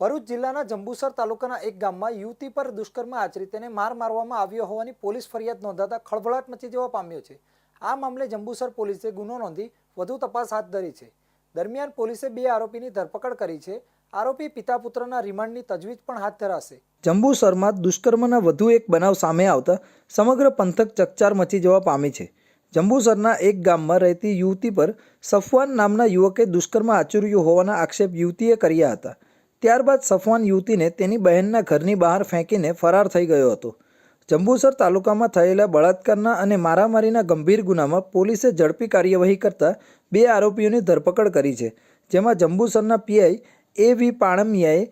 ભરૂચ જિલ્લાના જંબુસર તાલુકાના એક ગામમાં યુવતી પર દુષ્કર્મ આચરી તેને માર મારવામાં આવ્યો હોવાની પોલીસ ફરિયાદ નોંધાતા ખળભળાટ મચી જવા પામ્યો છે. આ મામલે જંબુસર પોલીસે ગુનો નોંધી વધુ તપાસ હાથ ધરી છે. દરમિયાન પોલીસે બે આરોપીની ધરપકડ કરી છે. આરોપી પિતા પુત્રના રિમાન્ડની તજવીજ પણ હાથ ધરાશે. જંબુસરમાં દુષ્કર્મના વધુ એક બનાવ સામે આવતા સમગ્ર પંથક ચકચાર મચી જવા પામી છે. જંબુસરના એક ગામમાં રહેતી યુવતી પર સફવાન નામના યુવકે દુષ્કર્મ આચર્યું હોવાના આક્ષેપ યુવતીએ કર્યા હતા. ત્યારબાદ સફવાન યુવતીને તેની બહેનના ઘરની બહાર ફેંકીને ફરાર થઈ ગયો હતો. જંબુસર તાલુકામાં થયેલા બળાત્કારના અને મારામારીના ગંભીર ગુનામાં પોલીસે ઝડપી કાર્યવાહી કરતા બે આરોપીઓની ધરપકડ કરી છે, જેમાં જંબુસરના પીઆઈ એ વી પાણમિયાએ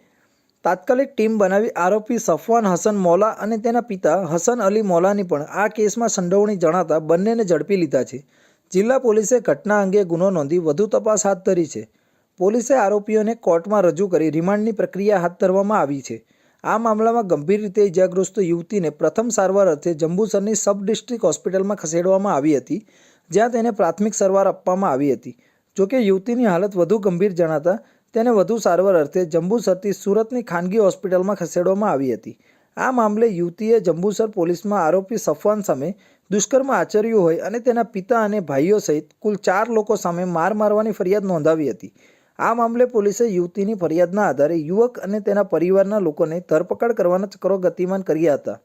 તાત્કાલિક ટીમ બનાવી આરોપી સફવાન હસન મૌલા અને તેના પિતા હસન અલી મૌલાની પણ આ કેસમાં સંડોવણી જણાતા બંનેને ઝડપી લીધા છે. જિલ્લા પોલીસે ઘટના અંગે ગુનો નોંધી વધુ તપાસ હાથ ધરી છે. પોલીસે આરોપીઓને કોર્ટમાં રજૂ કરી રિમાન્ડની પ્રક્રિયા હાથ ધરવામાં આવી છે. આ મામલામાં ગંભીર રીતે ઇજાગ્રસ્ત યુવતીને પ્રથમ સારવાર અર્થે જંબુસરની સબ ડિસ્ટ્રિક્ટ હોસ્પિટલમાં ખસેડવામાં આવી હતી, જ્યાં તેને પ્રાથમિક સારવાર આપવામાં આવી હતી. જોકે યુવતીની હાલત વધુ ગંભીર જણાતા તેને વધુ સારવાર અર્થે જંબુસરથી સુરતની ખાનગી હોસ્પિટલમાં ખસેડવામાં આવી હતી. આ મામલે યુવતીએ જંબુસર પોલીસમાં આરોપી સફવાન સામે દુષ્કર્મ આચર્યું હોય અને તેના પિતા અને ભાઈઓ સહિત કુલ ચાર લોકો સામે માર મારવાની ફરિયાદ નોંધાવી હતી. આ મામલે પોલીસે યુવતીની ફરિયાદના આધારે યુવક અને તેના પરિવારના લોકોને ધરપકડ કરવાના ચક્રો ગતિમાન કર્યા હતા.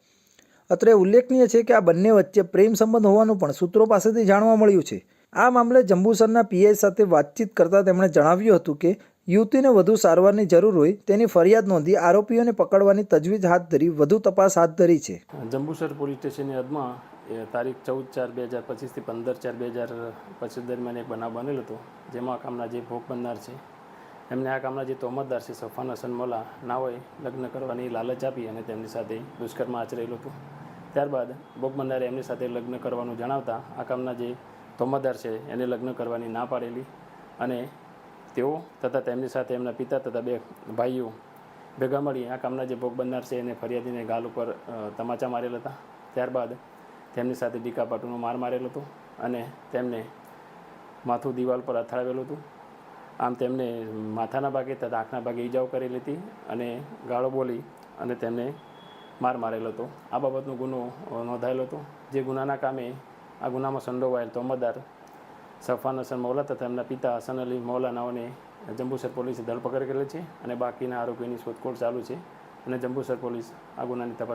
અત્રે ઉલ્લેખનીય છે કે આ બંને વચ્ચે પ્રેમ સંબંધ હોવાનું પણ સૂત્રો પાસેથી જાણવા મળ્યું છે. આ મામલે જંબુસરના પીઆઈ સાથે વાતચીત કરતાં તેમણે જણાવ્યું હતું કે, યુવતીને વધુ સારવારની જરૂર હોય તેની ફરિયાદ નોંધી આરોપીઓને પકડવાની તજવીજ હાથ ધરી, વધુ તપાસ હાથ ધરી છે. જંબુસર પોલીસ સ્ટેશનની હદમાં એ તારીખ ચૌદ ચાર બે હજાર પચીસથી પંદર ચાર બે હજાર પચીસ દરમિયાન એક બનાવ બનેલો હતો, જેમાં આ કામના જે ભોગ બનનાર છે, એમને આ કામના જે તોમતદાર છે, સફાન હસન મોલા ના હોય લગ્ન કરવાની લાલચ આપી અને તેમની સાથે દુષ્કર્મ આચરેલું હતું. ત્યારબાદ ભોગ બનનારે એમની સાથે લગ્ન કરવાનું જણાવતા આ કામના જે તોમતદાર છે, એને લગ્ન કરવાની ના પાડેલી અને તેઓ તથા તેમની સાથે એમના પિતા તથા બે ભાઈઓ ભેગા મળી આ કામના જે ભોગ બનનાર છે, એને ફરિયાદીને ગાલ ઉપર તમાચા મારેલા હતા. ત્યારબાદ તેમની સાથે ડીકાપાટુનો માર મારેલો હતો અને તેમને માથું દિવાલ પર અથડાવેલું હતું. આમ તેમને માથાના ભાગે તથા આંખના ભાગે ઈજાઓ કરેલી હતી અને ગાળો બોલી અને તેમને માર મારેલો હતો. આ બાબતનો ગુનો નોંધાયેલો હતો. જે ગુનાના કામે આ ગુનામાં સંડોવાયેલ તોમતદાર સફાન હસન મૌલા તથા એમના પિતા હસન અલી મૌલા નાઓને જંબુસર પોલીસે ધરપકડ કરેલી છે અને બાકીના આરોપીની શોધખોળ ચાલુ છે અને જંબુસર પોલીસ આ ગુનાની તપાસ